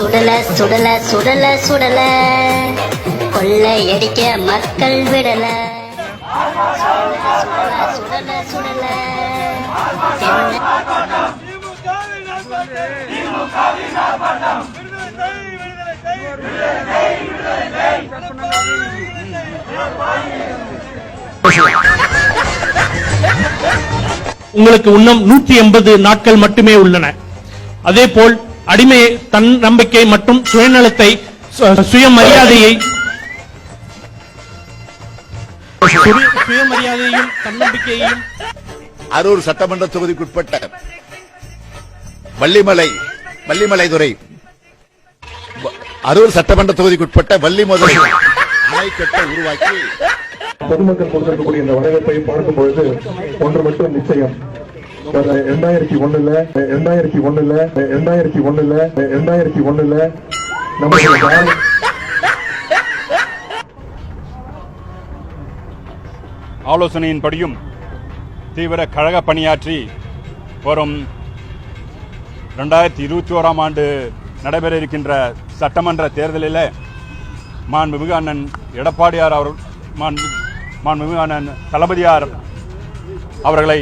சுடல சுடல சுடல சுடல. கொள்ளையடிக்க மக்கள் விடல. சுடல சுடல உங்களுக்கு இன்னும் நூற்றி எண்பது நாட்கள் மட்டுமே உள்ளன. அதே போல் அடிமை தன் நம்பிக்கை மற்றும் சுயநலத்தை சுயமரியாதையை சுய- சுயமரியாதையையும் தன்னம்பிக்கையையும் அரூர் சட்டமன்ற தொகுதிக்குட்பட்ட வள்ளிமலை வள்ளிமலைதுறை வ- அரூர் சட்டமன்ற தொகுதிக்குட்பட்ட வள்ளிமதுரை அணைக்கட்டை உருவாக்கி பொதுமக்கள் கொடுத்திருக்கக்கூடிய இந்த வரவேற்பையும் பார்க்கும் பொழுது ஒன்று மட்டும் நிச்சயம். ஒண்ணுல ஒண்ணுல ஒண்ணுல ஒண்ணுல ஆலோசனையின்படியும் தீவிர கழக பணியாற்றி வரும் ரெண்டாயிரத்தி இருபத்தி ஓராம் ஆண்டு நடைபெற இருக்கின்ற சட்டமன்ற தேர்தலில் மாண்புமிகு அண்ணன் எடப்பாடியார் அவர் மான் மாண்புமிகு அண்ணன் தளபதியார் அவர்களை